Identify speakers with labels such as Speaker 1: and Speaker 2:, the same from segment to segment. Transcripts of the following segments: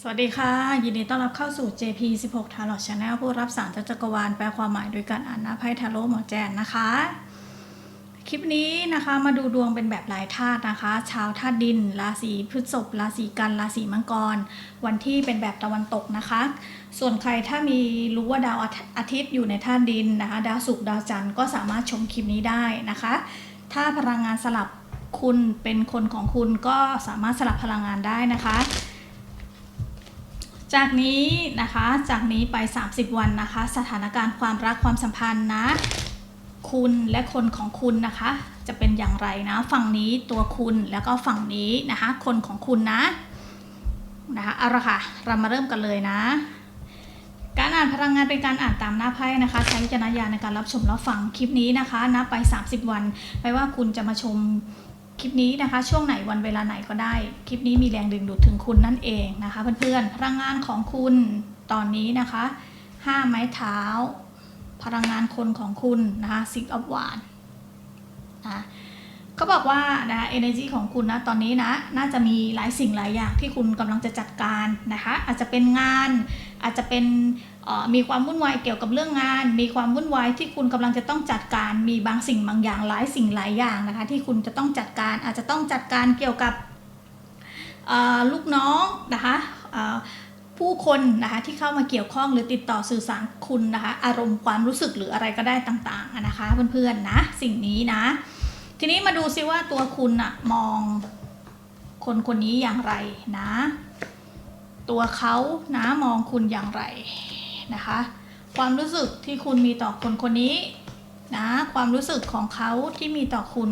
Speaker 1: สวัสดีค่ะ ยินดีต้อนรับเข้าสู่ JP 16 Tarot Channel ผู้รับสารจากจักรวาลแปลความหมายโดยการอ่านหน้าไพ่ทาโร่หมอแจนนะคะ คลิปนี้นะคะมาดูดวงเป็นแบบรายธาตุนะคะ ชาวธาตุดิน ราศีพฤษภราศีกันราศีมังกร วันที่เป็นแบบตะวันตกนะคะ ส่วนใครถ้ามีรู้ว่าดาวอาทิตย์อยู่ในธาตุดินนะคะ ดาวศุกร์ดาวจันทร์ก็สามารถชมคลิปนี้ได้นะคะ ถ้าพลังงานสลับคุณเป็นคนของคุณก็สามารถสลับพลังงานได้นะคะ จากนี้นะคะจากนี้ไป 30 วันนะคะ สถานการณ์ความรักความสัมพันธ์นะ คุณและคนของคุณนะคะ จะเป็นอย่างไรนะ ฝั่งนี้ตัวคุณแล้วก็ฝั่งนี้นะคะ คนของคุณนะนะคะเอาละค่ะเรามาเริ่มกันเลยนะการอ่านพลังงานเป็นการอ่านตามหน้าไพ่นะคะ ใช้วิจารณญาณในการรับชมรับฟังคลิปนี้นะคะนับไป 30 วัน ไม่ว่าคุณจะมาชม คลิปนี้นะคะ ช่วงไหนวันเวลาไหนก็ได้ คลิปนี้มีแรงดึงดูดถึงคุณนั่นเองนะคะเพื่อนๆพลังงานของคุณตอนนี้นะคะห้าไม้เท้า พลังงานคนของคุณนะคะซิกอ f วานนะเขาบอกว่านะ energy ของคุณนะตอนนี้นะน่าจะมีหลายสิ่งหลายอย่างที่คุณกำลังจะจัดการนะคะ อาจจะเป็นงานอาจจะเป็น มีความวุ่นวายเกี่ยวกับเรื่องงาน มีความวุ่นวายที่คุณกำลังจะต้องจัดการ มีบางสิ่งบางอย่างหลายสิ่งหลายอย่างนะคะ ที่คุณจะต้องจัดการ อาจจะต้องจัดการเกี่ยวกับลูกน้องนะคะผู้คนนะคะที่เข้ามาเกี่ยวข้องหรือติดต่อสื่อสารคุณนะคะ อารมณ์ความรู้สึกหรืออะไรก็ได้ต่างๆนะคะเพื่อนๆนะสิ่งนี้นะ ทีนี้มาดูซิว่าตัวคุณอะมองคนคนนี้อย่างไรนะ ตัวเขานะมองคุณอย่างไร นะคะ ความรู้สึกที่คุณมีต่อคนคนนี้นะความรู้สึกของเขาที่มีต่อคุณ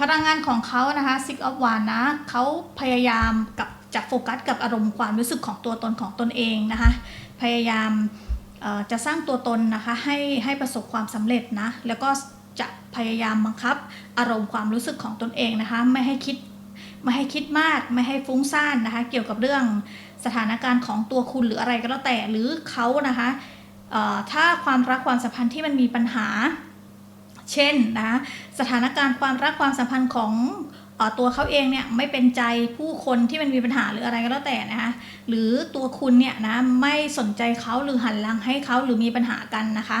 Speaker 1: พลังงานของเขานะคะ Six of Wands นะเขาพยายามกับจะโฟกัสกับอารมณ์ความรู้สึกของตัวตนของตนเองนะคะ พยายามจะสร้างตัวตนนะคะให้ให้ประสบความสำเร็จนะ แล้วก็จะพยายามบังคับอารมณ์ความรู้สึกของตนเองนะคะ ไม่ให้คิดไม่ให้คิดมาก ไม่ให้ฟุ้งซ่านนะคะ เกี่ยวกับเรื่อง สถานการณ์ของตัวคุณหรืออะไรก็แล้วแต่หรือเขานะคะถ้าความรักความสัมพันธ์ที่มันมีปัญหา เช่นนะสถานการณ์ความรักความสัมพันธ์ของตัวเขาเองเนี่ยไม่เป็นใจผู้คนที่มันมีปัญหาหรืออะไรก็แล้วแต่นะคะหรือตัวคุณเนี่ยนะไม่สนใจเขาหรือหันหลังให้เขาหรือมีปัญหากันนะคะ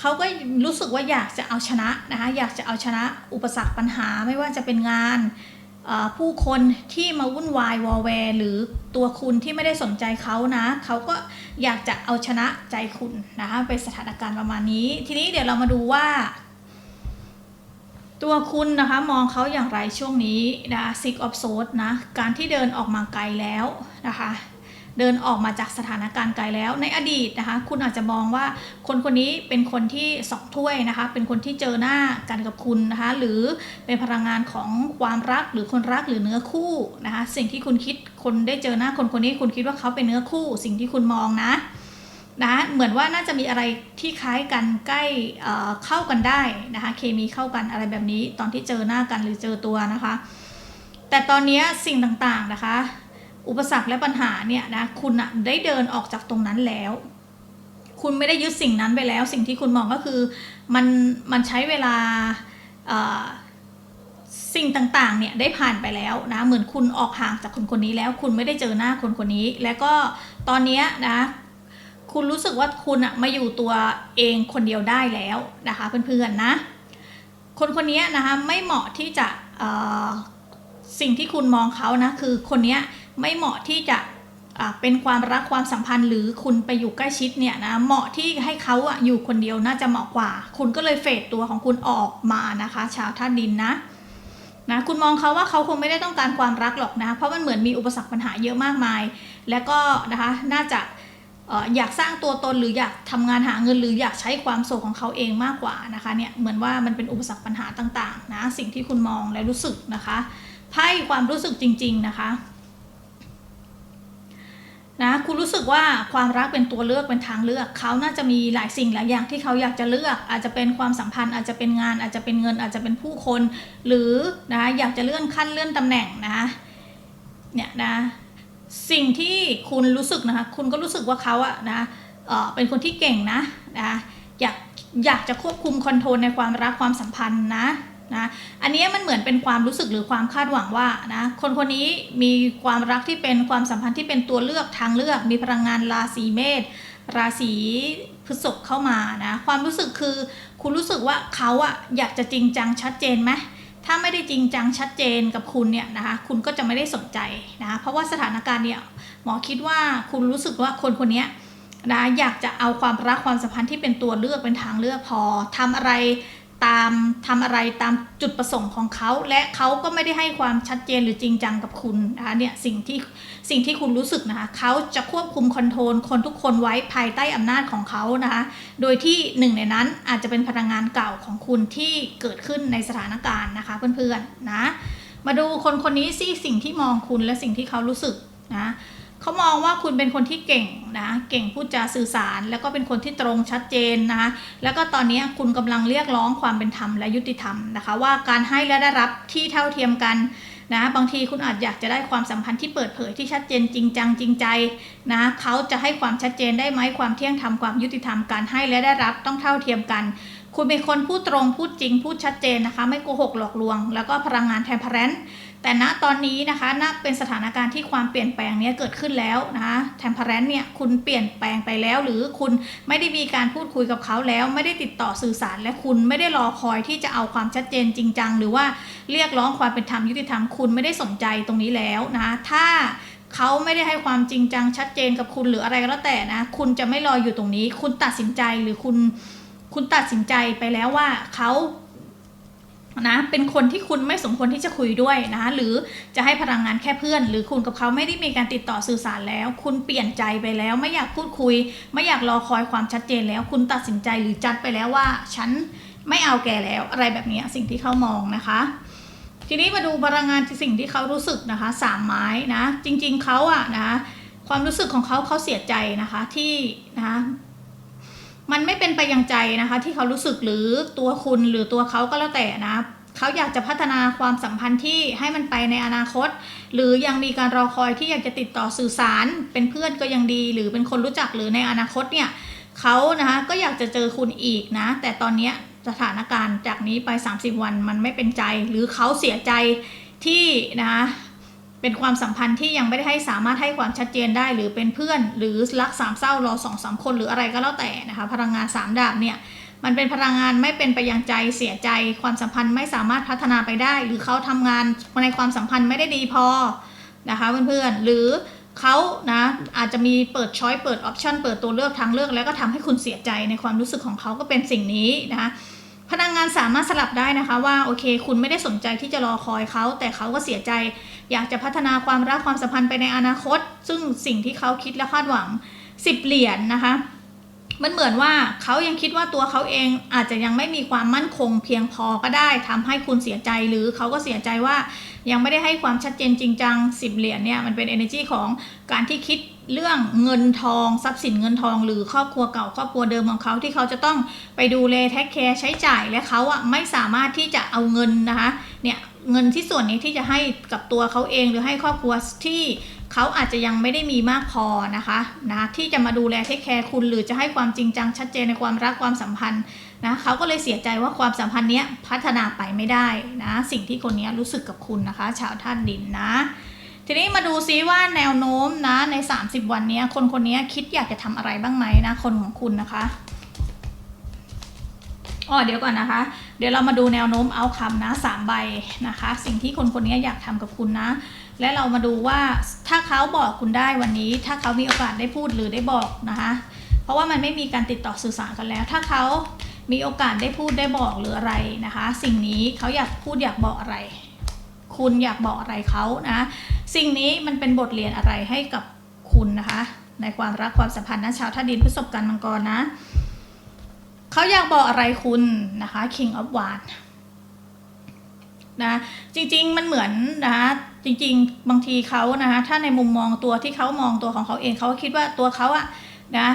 Speaker 1: เขาก็รู้สึกว่าอยากจะเอาชนะนะคะอยากจะเอาชนะอุปสรรคปัญหาไม่ว่าจะเป็นงาน ผู้คนที่มาวุ่นวายวอลแวร์ หรือตัวคุณที่ไม่ได้สนใจเขานะ เขาก็อยากจะเอาชนะใจคุณนะคะเป็นสถานการณ์ประมาณนี้ ทีนี้เดี๋ยวเรามาดูว่า ตัวคุณนะคะมองเขาอย่างไรช่วงนี้นะ Six of Swords นะ การที่เดินออกมาไกลแล้วนะคะ เดินออกมาจากสถานการณ์ไกลแล้ว ในอดีตนะคะ คุณอาจจะมองว่าคนคนนี้เป็นคนที่สองถ้วยนะคะ เป็นคนที่เจอหน้ากันกับคุณนะคะ หรือเป็นพลังงานของความรักหรือคนรักหรือเนื้อคู่นะคะ สิ่งที่คุณคิดคนได้เจอหน้าคนคนนี้คุณคิดว่าเขาเป็นเนื้อคู่ สิ่งที่คุณมองนะนะเหมือนว่าน่าจะมีอะไรที่คล้ายกันใกล้เอ่อเข้ากันได้นะคะ เคมีเข้ากันอะไรแบบนี้ตอนที่เจอหน้ากันหรือเจอตัวนะคะ แต่ตอนนี้สิ่งต่างๆนะคะ อุปสรรคและปัญหาเนี่ยนะคุณอะได้เดินออกจากตรงนั้นแล้ว คุณไม่ได้ยึดสิ่งนั้นไปแล้ว สิ่งที่คุณมองก็คือมันมันใช้เวลาสิ่งต่างๆเนี่ยได้ผ่านไปแล้วนะเหมือนคุณออกห่างจากคนคนนี้แล้ว คุณไม่ได้เจอหน้าคนคนนี้ แล้วก็ตอนนี้นะคุณรู้สึกว่าคุณอะมาอยู่ตัวเองคนเดียวได้แล้วนะคะเพื่อนๆนะ คนคนนี้นะคะไม่เหมาะที่จะสิ่งที่คุณมองเขานะคือคนนี้ ไม่เหมาะที่จะเป็นความรักความสัมพันธ์หรือคุณไปอยู่ใกล้ชิดเนี่ยนะเหมาะที่ให้เขาอะอยู่คนเดียวน่าจะเหมาะกว่า คุณก็เลยเฟดตัวของคุณออกมานะคะ ชาวธาตุดินนะนะคุณมองเขาว่าเขาคงไม่ได้ต้องการความรักหรอกนะเพราะมันเหมือนมีอุปสรรคปัญหาเยอะมากมาย แล้วก็นะคะน่าจะอยากสร้างตัวตนหรืออยากทำงานหาเงิน หรืออยากใช้ความโศกของเขาเองมากกว่านะคะเนี่ยเหมือนว่ามันเป็นอุปสรรคปัญหาต่างๆนะสิ่งที่คุณมองและรู้สึกนะคะไพ่ความรู้สึกจริง ๆนะคะ นะคุณรู้สึกว่าความรักเป็นตัวเลือกเป็นทางเลือก เขาน่าจะมีหลายสิ่งหลายอย่างที่เขาอยากจะเลือก อาจจะเป็นความสัมพันธ์อาจจะเป็นงานอาจจะเป็นเงินอาจจะเป็นผู้คน หรือนะอยากจะเลื่อนขั้นเลื่อนตำแหน่งนะเนี่ยนะสิ่งที่คุณรู้สึกนะคะคุณก็รู้สึกว่าเขาอะนะเออเป็นคนที่เก่งนะนะอยากอยากจะควบคุมคอนโทรลในความรักความสัมพันธ์นะ นะอันนี้มันเหมือนเป็นความรู้สึกหรือความคาดหวังว่านะคนคนนี้มีความรักที่เป็นความสัมพันธ์ที่เป็นตัวเลือกทางเลือก มีพลังงานราศีเมษราศีพฤษภเข้ามานะความรู้สึกคือคุณรู้สึกว่าเขาอะอยากจะจริงจังชัดเจนไหมถ้าไม่ได้จริงจังชัดเจนกับคุณเนี่ยนะคะคุณก็จะไม่ได้สนใจนะเพราะว่าสถานการณ์เนี่ยหมอคิดว่าคุณรู้สึกว่าคนคนนี้นะอยากจะเอาความรักความสัมพันธ์ที่เป็นตัวเลือกเป็นทางเลือกพอทำอะไร ตามทำอะไรตามจุดประสงค์ของเขา และเขาก็ไม่ได้ให้ความชัดเจนหรือจริงจังกับคุณนะคะเนี่ยสิ่งที่สิ่งที่คุณรู้สึกนะคะเขาจะควบคุมคอนโทรลคนทุกคนไว้ภายใต้อำนาจของเขานะคะโดยที่หนึ่งในนั้นอาจจะเป็นพลังงานเก่าของคุณที่เกิดขึ้นในสถานการณ์นะคะเพื่อนๆนะมาดูคนคนนี้สิสิ่งที่มองคุณและสิ่งที่เขารู้สึกนะ เขามองว่าคุณเป็นคนที่เก่งนะเก่งพูดจาสื่อสาร แล้วก็เป็นคนที่ตรงชัดเจนนะคะแล้วก็ตอนนี้คุณกำลังเรียกร้องความเป็นธรรมและยุติธรรมนะคะ ว่าการให้และได้รับที่เท่าเทียมกันนะบางทีคุณอาจอยากจะได้ความสัมพันธ์ที่เปิดเผยที่ชัดเจนจริงจังจริงใจนะเขาจะให้ความชัดเจนได้ไหมความเที่ยงธรรมความยุติธรรมการให้และได้รับต้องเท่าเทียมกัน คุณเป็นคนพูดตรงพูดจริงพูดชัดเจนนะคะ ไม่โกหกหลอกลวง แล้วก็พลังงานแทมเพรน แต่ณตอนนี้นะคะณเป็นสถานการณ์ที่ความเปลี่ยนแปลงนี้เกิดขึ้นแล้วนะคะแทมเพรนเนี่ยคุณเปลี่ยนแปลงไปแล้ว หรือคุณไม่ได้มีการพูดคุยกับเขาแล้ว ไม่ได้ติดต่อสื่อสาร และคุณไม่ได้รอคอยที่จะเอาความชัดเจนจริงจังหรือว่าเรียกร้องความเป็นธรรมยุติธรรมคุณไม่ได้สนใจตรงนี้แล้วนะคะถ้าเขาไม่ได้ให้ความจริงจังชัดเจนกับคุณหรืออะไรก็แล้วแต่นะคุณจะไม่รออยู่ตรงนี้ คุณตัดสินใจหรือคุณคุณตัดสินใจไปแล้วว่าเขา นะเป็นคนที่คุณไม่สมควรที่จะคุยด้วยนะหรือจะให้พลังงานแค่เพื่อน หรือคุณกับเขาไม่ได้มีการติดต่อสื่อสารแล้ว คุณเปลี่ยนใจไปแล้ว ไม่อยากพูดคุย ไม่อยากรอคอยความชัดเจนแล้ว คุณตัดสินใจหรือจัดไปแล้วว่า ฉันไม่เอาแกแล้วอะไรแบบนี้สิ่งที่เขามองนะคะ ทีนี้มาดูพลังงานที่สิ่งที่เขารู้สึกนะคะสามไม้นะจริงๆเขาอะนะความรู้สึกของเขาเขาเสียใจนะคะที่นะคะ มันไม่เป็นไปอย่างใจนะคะ ที่เขารู้สึกหรือตัวคุณหรือตัวเขาก็แล้วแต่นะเขาอยากจะพัฒนาความสัมพันธ์ที่ให้มันไปในอนาคต หรือยังมีการรอคอยที่อยากจะติดต่อสื่อสาร เป็นเพื่อนก็ยังดี หรือเป็นคนรู้จักหรือในอนาคตเนี่ยเขานะคะก็อยากจะเจอคุณอีกนะ แต่ตอนนี้สถานการณ์จากนี้ไป 30 วันมันไม่เป็นใจ หรือเขาเสียใจที่นะ เป็นความสัมพันธ์ที่ยังไม่ได้ให้สามารถให้ความชัดเจนได้ หรือเป็นเพื่อน หรือรักสามเศร้ารอสองสามคนหรืออะไรก็แล้วแต่นะคะ พลังงานสามดาบเนี่ยมันเป็นพลังงานไม่เป็นไปอย่างใจเสียใจ ความสัมพันธ์ไม่สามารถพัฒนาไปได้ หรือเขาทำงานในความสัมพันธ์ไม่ได้ดีพอนะคะเพื่อนๆหรือเขานะอาจจะมีเปิดช้อยเปิดออปชันเปิดตัวเลือกทางเลือกแล้วก็ทำให้คุณเสียใจในความรู้สึกของเขาก็เป็นสิ่งนี้นะคะ พนักงงานสามารถสลับได้นะคะว่าโอเค คุณไม่ได้สนใจที่จะรอคอยเขา แต่เขาก็เสียใจ อยากจะพัฒนาความรักความสัมพันธ์ไปในอนาคต ซึ่งสิ่งที่เขาคิดและคาดหวังสิบเหรียญนนะคะ มันเหมือนว่าเขายังคิดว่าตัวเขาเองอาจจะยังไม่มีความมั่นคงเพียงพอก็ได้ทำให้คุณเสียใจหรือเขาก็เสียใจว่ายังไม่ได้ให้ความชัดเจนจริงจังสิบเหรียญเนี่ยมันเป็น energy ของการที่คิดเรื่องเงินทองทรัพย์สินเงินทองหรือครอบครัวเก่าครอบครัวเดิมของเขาที่เขาจะต้องไปดูแลแท็กแคร์ใช้จ่ายและเขาอะไม่สามารถที่จะเอาเงินนะคะเนี่ยเงินที่ส่วนนี้ที่จะให้กับตัวเขาเองหรือให้ครอบครัวที่ เขาอาจจะยังไม่ได้มีมากพอนะคะนะที่จะมาดูแลเทคแคร์คุณ หรือจะให้ความจริงจังชัดเจนในความรักความสัมพันธ์นะเขาก็เลยเสียใจว่าความสัมพันธ์เนี้ยพัฒนาไปไม่ได้นะสิ่งที่คนนี้รู้สึกกับคุณนะคะ ชาวท่านดินนะ ทีนี้มาดูซิว่าแนวโน้มนะใน 30 วันนี้คนคนนี้คิดอยากจะทำอะไรบ้างไหมนะคนของคุณนะคะอ๋อเดี๋ยวก่อนนะคะ เดี๋ยวเรามาดูแนวโน้มเอาคำนะสามใบนะคะ สิ่งที่คนคนนี้อยากทำกับคุณนะ และเรามาดูว่าถ้าเขาบอกคุณได้วันนี้ ถ้าเขามีโอกาสได้พูดหรือได้บอกนะคะเพราะว่ามันไม่มีการติดต่อสื่อสารกันแล้ว ถ้าเขามีโอกาสได้พูดได้บอกหรืออะไรนะคะ สิ่งนี้เขาอยากพูดอยากบอกอะไร คุณอยากบอกอะไรเขานะสิ่งนี้มันเป็นบทเรียนอะไรให้กับคุณนะคะ ในความรักความสัมพันธ์นะชาวท่าดินพฤษภกันมังกรนะเขาอยากบอกอะไรคุณนะคะ King of Wands นะจริงๆ มันเหมือนนะจริงๆ บางทีเขานะคะถ้าในมุมมองตัวที่เขามองตัวของเขาเองเขาคิดว่าตัวเขาอะนะ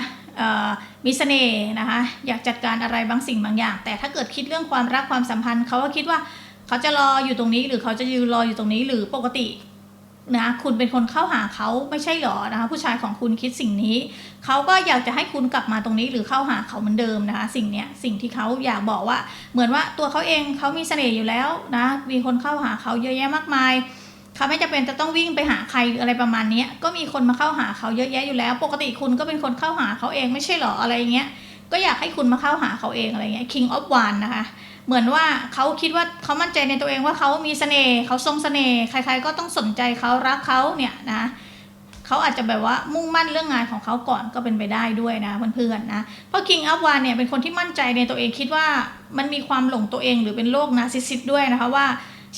Speaker 1: มีเสน่ห์นะคะอยากจัดการอะไรบางสิ่งบางอย่าง แต่ถ้าเกิดคิดเรื่องความรักความสัมพันธ์เขาก็คิดว่าเขาจะรออยู่ตรงนี้หรือเขาจะยืนรออยู่ตรงนี้หรือปกติ นะคุณเป็นคนเข้าหาเขาไม่ใช่หรอนะคะผู้ชายของคุณคิดสิ่งนี้ เขาก็อยากจะให้คุณกลับมาตรงนี้หรือเข้าหาเขาเหมือนเดิมนะคะสิ่งเนี้ยสิ่งที่เขาอยากบอกว่า เหมือนว่าตัวเขาเองเขามีเสน่ห์อยู่แล้วนะมีคนเข้าหาเขาเยอะแยะมากมายเขาไม่จำเป็นจะต้องวิ่งไปหาใครหรืออะไรประมาณนี้ก็มีคนมาเข้าหาเขาเยอะแยะอยู่แล้ว ปกติคุณก็เป็นคนเข้าหาเขาเองไม่ใช่หรออะไรเงี้ย ก็อยากให้คุณมาเข้าหาเขาเองอะไรเงี้ย King of Wands นะคะ เหมือนว่าเขาคิดว่าเขามั่นใจในตัวเองว่าเขามีเสน่ห์เขาทรงเสน่ห์ใคร ๆ ก็ต้องสนใจเขารักเขาเนี่ยนะเขาอาจจะแบบว่ามุ่งมั่นเรื่องงานของเขาก่อนก็เป็นไปได้ด้วยนะเพื่อนๆนะเพราะ King of Wands เนี่ยเป็นคนที่มั่นใจในตัวเองคิดว่ามันมีความหลงตัวเองหรือเป็นโรคนาซิสซิสด้วยนะคะว่า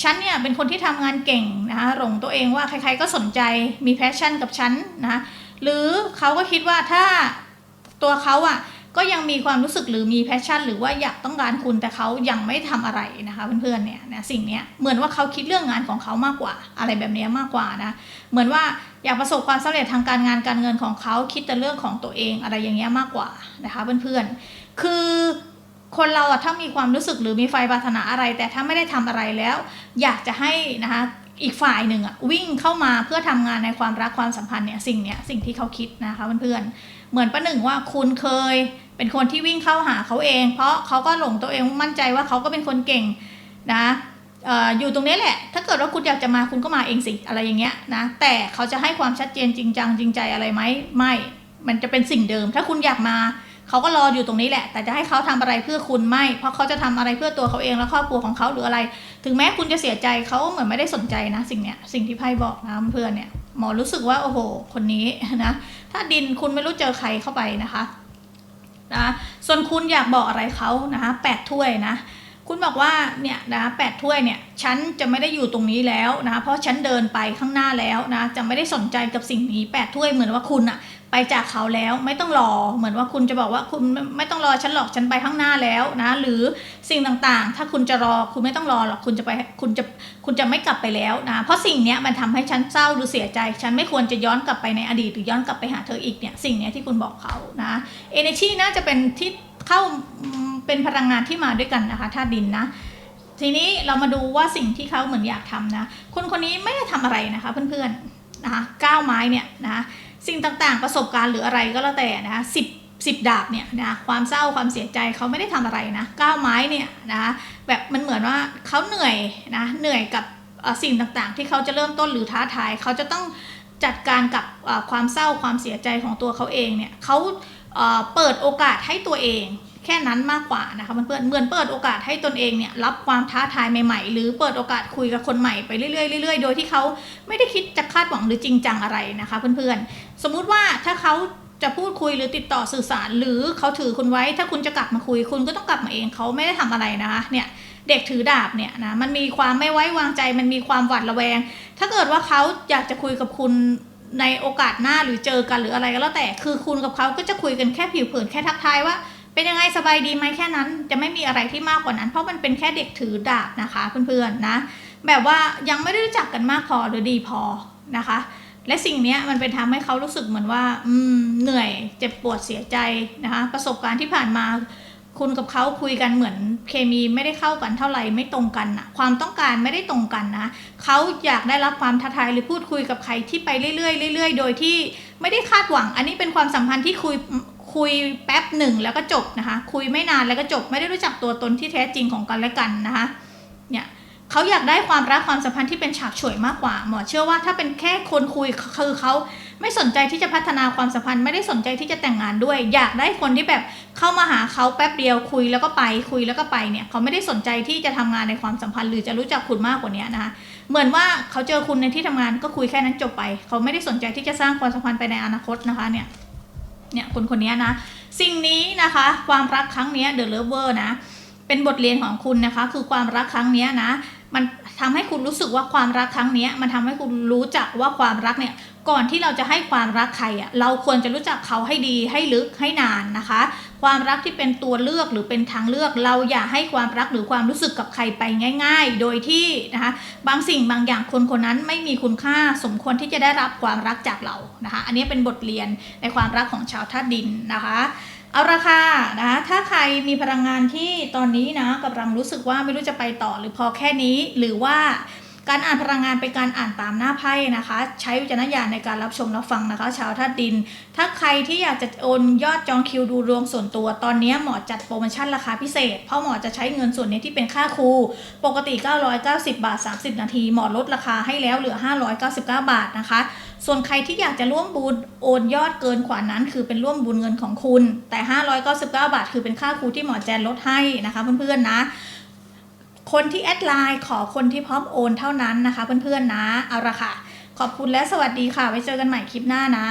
Speaker 1: ฉันเนี่ยเป็นคนที่ทำงานเก่งนะคะหลงตัวเองว่าใครๆก็สนใจมีแพชชั่นกับฉันนะหรือเขาก็คิดว่าถ้าตัวเขาอะ ก็ยังมีความรู้สึกหรือมีแพชชั่น หรือว่าอยากต้องการคุณแต่เขายังไม่ทำอะไรนะคะเพื่อนๆเนี่ยนะสิ่งเนี้ยเหมือนว่าเขาคิดเรื่องงานของเขามากกว่า อะไรแบบเนี้ยมากกว่านะเหมือนว่าอยากประสบความสำเร็จทางการงานการเงินของเขาคิดแต่เรื่องของตัวเองอะไรอย่างเงี้ยมากกว่านะคะเพื่อนๆคือคนเราอะถ้ามีความรู้สึกหรือมีไฟปรารถนาอะไร แต่ถ้าไม่ได้ทำอะไรแล้ว อยากจะให้นะคะอีกฝ่ายหนึ่งอะวิ่งเข้ามาเพื่อทำงานในความรักความสัมพันธ์เนี่ยสิ่งเนี้ยสิ่งที่เขาคิดนะคะเพื่อนๆเหมือนประหนึ่งว่าคุณเคย เป็นคนที่วิ่งเข้าหาเขาเอง เพราะเขาก็หลงตัวเองมั่นใจว่าเขาก็เป็นคนเก่งนะอยู่ตรงนี้แหละ ถ้าเกิดว่าคุณอยากจะมาคุณก็มาเองสิอะไรอย่างเงี้ยนะ แต่เขาจะให้ความชัดเจนจริงจังจริงใจอะไรไหมไม่ มันจะเป็นสิ่งเดิม ถ้าคุณอยากมาเขาก็รออยู่ตรงนี้แหละ แต่จะให้เขาทำอะไรเพื่อคุณไม่ เพราะเขาจะทำอะไรเพื่อตัวเขาเองและครอบครัวของเขาหรืออะไร ถึงแม้คุณจะเสียใจเขาเหมือนไม่ได้สนใจนะ สิ่งเนี้ย สิ่งที่ไพ่บอกนะเพื่อนเนี่ย หมอรู้สึกว่าโอ้โห คนนี้นะ ถ้าดินคุณไม่รู้เจอใครเข้าไปนะคะ นะส่วนคุณอยากบอกอะไรเขานะคะแปดถ้วยนะ คุณบอกว่าเนี่ยนะแปดถ้วยเนี่ยฉันจะไม่ได้อยู่ตรงนี้แล้วนะเพราะฉันเดินไปข้างหน้าแล้วนะจะไม่ได้สนใจกับสิ่งนี้แปดถ้วยเหมือนว่าคุณอะไปจากเขาแล้วไม่ต้องรอเหมือนว่าคุณจะบอกว่าคุณไม่ต้องรอฉันหรอกฉันไปข้างหน้าแล้วนะ หรือสิ่งต่างๆ ถ้าคุณจะรอคุณไม่ต้องรอหรอกคุณจะไปคุณจะคุณจะไม่กลับไปแล้วนะเพราะสิ่งนี้มันทำให้ฉันเศร้าหรือเสียใจ ฉันไม่ควรจะย้อนกลับไปในอดีตหรือย้อนกลับไปหาเธออีกเนี่ยสิ่งนี้ที่คุณบอกเขานะ energy น่าจะเป็นที่เข้า เป็นพลังงานที่มาด้วยกันนะคะธาตุดินนะทีนี้เรามาดูว่าสิ่งที่เขาเหมือนอยากทำนะคนคนนี้ไม่ได้ทำอะไรนะคะเพื่อนๆนะคะก้าวไม้เนี่ยนะสิ่งต่างๆประสบการณ์หรืออะไรก็แล้วแต่นะคะสิบสิบดาบเนี่ยนะความเศร้าความเสียใจเขาไม่ได้ทำอะไรนะก้าวไม้เนี่ยนะแบบมันเหมือนว่าเขาเหนื่อยนะเหนื่อยกับสิ่งต่างๆ ที่เขาจะเริ่มต้นหรือท้าทายเขาจะต้องจัดการกับความเศร้าความเสียใจของตัวเขาเองเนี่ยเขาเปิดโอกาสให้ตัวเอง แค่นั้นมากกว่านะคะเพื่อนเหมือนเปิดโอกาสให้ตนเองเนี่ยรับความท้าทายใหม่ๆ หรือเปิดโอกาสคุยกับคนใหม่ไปเรื่อยๆเรื่อยๆ โดยที่เขาไม่ได้คิดจะคาดหวังหรือจริงจังอะไรนะคะเพื่อนๆ สมมุติว่าถ้าเขาจะพูดคุยหรือติดต่อสื่อสาร หรือเขาถือคุณไว้ ถ้าคุณจะกลับมาคุยคุณก็ต้องกลับมาเองเขาไม่ได้ทำอะไรนะคะเนี่ยเด็กถือดาบเนี่ยนะมันมีความไม่ไว้วางใจ มันมีความหวาดระแวง ถ้าเกิดว่าเขาอยากจะคุยกับคุณในโอกาสหน้าหรือเจอกันหรืออะไรก็แล้วแต่คือคุณกับเขาก็จะคุยกันแค่ผิวเผินแค่ทักทายว่า เป็นยังไงสบายดีไหมแค่นั้น จะไม่มีอะไรที่มากกว่านั้น เพราะมันเป็นแค่เด็กถือดาบนะคะเพื่อนๆนะ แบบว่ายังไม่ได้รู้จักกันมากพอหรือดีพอนะคะ และสิ่งนี้มันเป็นทำให้เขารู้สึกเหมือนว่าอืมเหนื่อยเจ็บปวดเสียใจนะคะ ประสบการณ์ที่ผ่านมาคุณกับเขาคุยกันเหมือนเคมีไม่ได้เข้ากันเท่าไหร่ไม่ตรงกันนะความต้องการไม่ได้ตรงกันนะเขาอยากได้รับความท้าทายหรือพูดคุยกับใครที่ไปเรื่อยๆเรื่อยๆ โดยที่ไม่ได้คาดหวัง อันนี้เป็นความสัมพันธ์ที่คุย คุยแป๊บหนึ่งแล้วก็จบนะคะ คุยไม่นานแล้วก็จบไม่ได้รู้จักตัวตนที่แท้จริงของกันและกันนะคะเนี่ยเขาอยากได้ความรักความสัมพันธ์ที่เป็นฉาบฉวยมากกว่าหมอเชื่อว่าถ้าเป็นแค่คนคุยคือเขาไม่สนใจที่จะพัฒนาความสัมพันธ์ไม่ได้สนใจที่จะแต่งงานด้วย อยากได้คนที่แบบเข้ามาหาเขาแป๊บเดียวคุยแล้วก็ไปคุยแล้วก็ไปเนี่ยเขาไม่ได้สนใจที่จะทำงานในความสัมพันธ์ หรือจะรู้จักคุณมากกว่านี้นะคะเหมือนว่าเขาเจอคุณในที่ทำงานก็คุยแค่นั้นจบไป เขาไม่ได้สนใจที่จะสร้างความสัมพันธ์ไปในอนาคตนะคะเนี่ย เนี่ยคนคนนี้นะ สิ่งนี้นะคะ ความรักครั้งนี้เดอะเลเวอร์นะ เป็นบทเรียนของคุณนะคะ คือความรักครั้งนี้นะ มันทำให้คุณรู้สึกว่าความรักครั้งนี้มันทำให้คุณรู้จักว่าความรักเนี่ยก่อนที่เราจะให้ความรักใครอะเราควรจะรู้จักเขาให้ดีให้ลึกให้นานนะคะ ความรักที่เป็นตัวเลือกหรือเป็นทางเลือก เราอย่าให้ความรักหรือความรู้สึกกับใครไปง่าย ๆ โดยที่นะคะบางสิ่งบางอย่างคนคนนั้นไม่มีคุณค่าสมควรที่จะได้รับความรักจากเรานะคะ อันนี้เป็นบทเรียนในความรักของชาวธาตุดินนะคะ เอาละค่ะนะคะถ้าใครมีพลังงานที่ตอนนี้นะกำลังรู้สึกว่าไม่รู้จะไปต่อหรือพอแค่นี้หรือว่าการอ่านพลังงานเป็นการอ่านตามหน้าไพ่นะคะ ใช้วิจารณญาณในการรับชมรับฟังนะคะ ชาวธาตุดิน ถ้าใครที่อยากจะโอนยอดจองคิวดูดวงส่วนตัว ตอนนี้หมอจัดโปรโมชั่นราคาพิเศษ เพราะหมอจะใช้เงินส่วนนี้ที่เป็นค่าครู ปกติ 990 บาท 30 นาที หมอลดราคาให้แล้วเหลือ 599 บาทนะคะ ส่วนใครที่อยากจะร่วมบุญโอนยอดเกินกว่านั้น คือเป็นร่วมบุญเงินของคุณ แต่ 599 บาท คือเป็นค่าครูที่หมอแจนลดให้นะคะเพื่อนๆนะคนที่แอดไลน์ขอคนที่พร้อมโอนเท่านั้นนะคะเพื่อนๆนะ เอาละค่ะ ขอบคุณและสวัสดีค่ะ ไว้เจอกันใหม่คลิปหน้านะ